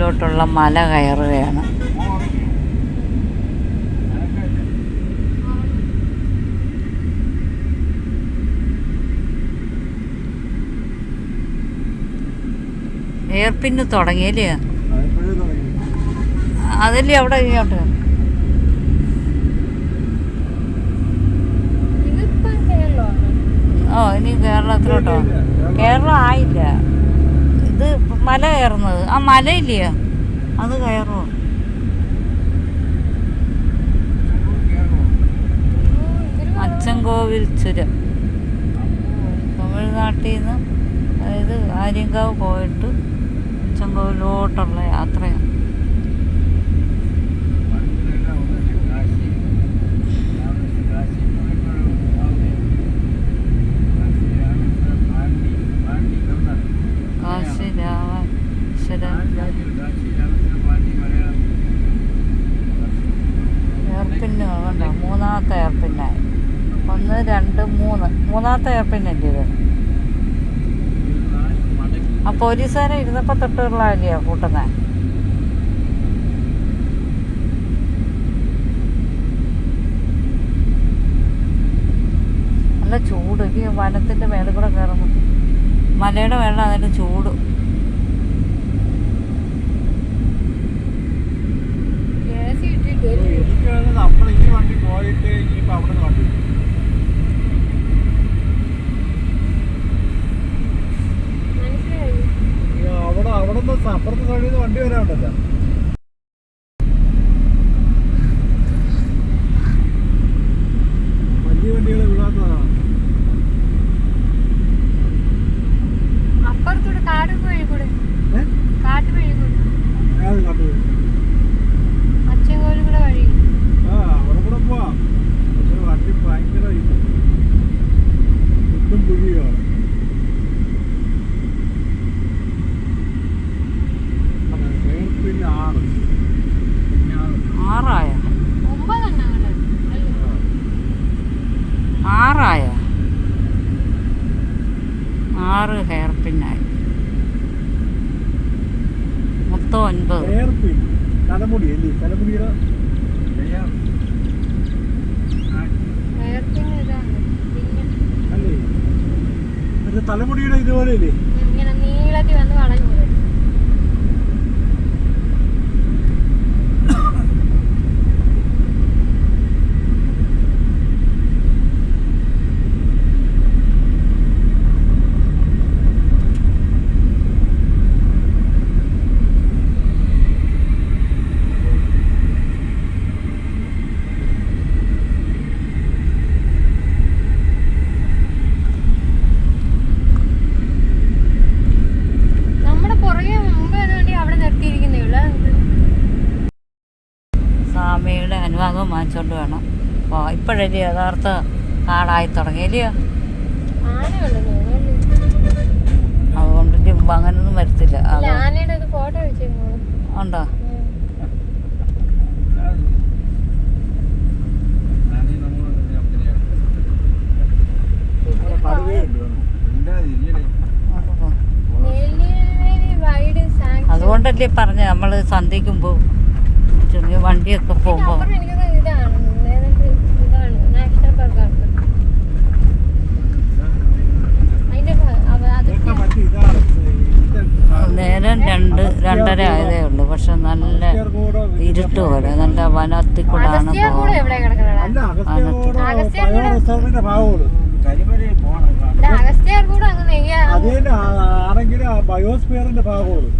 ോട്ടുള്ള മല കയറുകയാണ്. എയർപിന്ന് തുടങ്ങിയല്ലേ? അതല്ലേ അവിടെ ഇങ്ങോട്ട്? ഓ ഇനി കേരളത്തിലോട്ടോ? കേരളം ആയില്ല. ഇത് മല കയറുന്നത്. ആ മലയില്ലേ അത് കയറുമോ അച്ചൻകോവിൽ ചുരം. തമിഴ്നാട്ടിൽ നിന്ന് അതായത് ആര്യങ്കാവ് പോയിട്ട് അച്ചൻകോവിലോട്ടുള്ള യാത്രയാണ്. എയർപിന്ന് കണ്ടോ മൂന്നാമത്തെ എയർപിന്നായി ഒന്ന് രണ്ട് മൂന്ന്. മൂന്നാമത്തെ എയർപിന്നല്ലേ ഇത്? ആ പോലീസുകാരെ ഇരുന്നപ്പോൾ തൊട്ടുള്ളതല്ലയോ കൂട്ടുന്നത് നല്ല ചൂട്. ഈ വനത്തിന്റെ മേളിൽ കൂടെ കയറുമ്പോൾ മലയുടെ വെള്ളം അതിന്റെ ചൂട്. നമ്മൾ ഈ വണ്ടി പോയിട്ട് ഇനിയിപ്പോ അവിടെ നിന്ന് വണ്ടി കിട്ടും. മനസ്സിലായി ഈ അവിടെ അവിടെ നിന്ന് അപ്പുറത്തെ സൈഡിൽ നിന്ന് വണ്ടി വരാനുണ്ടല്ലോ വലിയ വണ്ടികൾ വിടാത്തതാണ് അപ്പുറത്തൂടെ കാട് വഴി കൂടെ ഏ? കാട്ട് വഴി കൂടെ ഏത് കണ്ടു അച്ചൻകോവിൽ കൂടെ വഴി ആ അവിടെ കൂടെ പോവാം പക്ഷെ വണ്ടി ഭയങ്കര ഇത്. കുത്തും കുഴിയാണ് പിന്നെ ആറ് പിന്നെ ആറ് ആറായ ഒമ്പതെണ്ണം അങ്ങോട്ട് അല്ലേ ആറായ ആറ് ഹെയർ പിന്നായി മൊത്തം ഒൻപത്. ഹെയർ പിൻ തലമുടി അല്ലേ? തലമുടിയുടെ ഇതുപോലെ ഇല്ലേ ഇങ്ങനെ നീളത്തിൽ വന്ന് വളഞ്ഞു പോയി നമ്മുടെ പുറകെ മുമ്പ് വേണ്ടി അവിടെ നിർത്തിയിരിക്കുന്നേ ഉള്ളൂ അത് സ്വാമിയുടെ വാങ്ങിച്ചോണ്ട് വേണം. അപ്പോൾ ഇപ്പോഴല്ലേ യഥാർത്ഥ കാടായി തുടങ്ങിയല്ലയോ അതുകൊണ്ട് ഇപ്പം അങ്ങനൊന്നും വരത്തില്ല. ഉണ്ടോ? അതുകൊണ്ടല്ലേ പറഞ്ഞ നമ്മൾ സന്ധിക്കുമ്പോ ചെറിയ വണ്ടിയൊക്കെ പോകുമ്പോൾ ഇരുട്ട് പോലെ നല്ല വനത്തിൽ. കൂടാണ് ബയോസ്ഫിയറിന്റെ ഭാഗമാണ്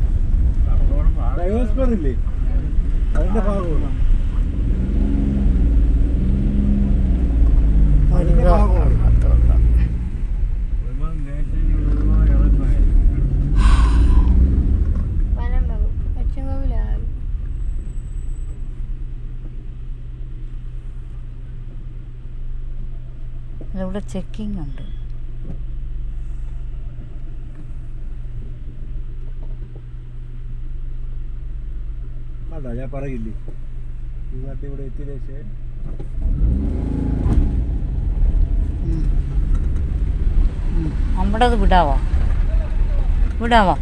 ബയോസ്ഫിയർ ഇല്ലേ അതിന്റെ ഭാഗമാണ് അതിന്റെ ഭാഗമാണ് ഇവിടെ ചെക്കിംഗ് ഉണ്ട്. ഞാൻ പറയില്ലേ? ഇവിടെ എത്തിയ ശേഷം. വിടാവോ? വിടാവോ?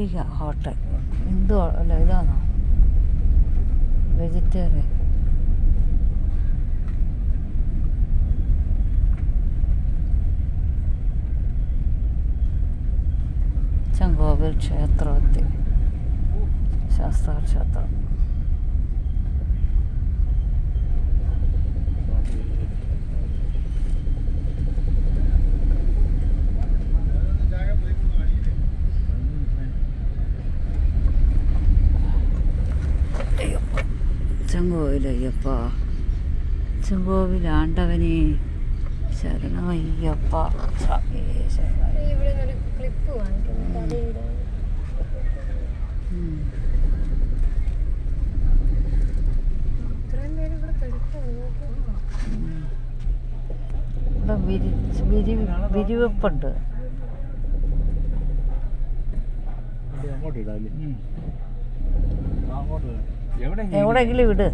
അംബിക ഹോട്ടൽ ഹിന്ദു അല്ല ഇതാണോ? വെജിറ്റേറിയൻ. ചങ്കോവിൽ ക്ഷേത്രത്തിൽ. ശാസ്ത്ര ക്ഷേത്രം. ചെങ്കോവിലയ്യപ്പ ചെങ്കോവിൽ ആണ്ടവനെ ശരണമയ്യപ്പ. ഇവിടെ വിരി വിരി വിരിവെപ്പുണ്ട്. എവിടെയെങ്കിലും ഇട്.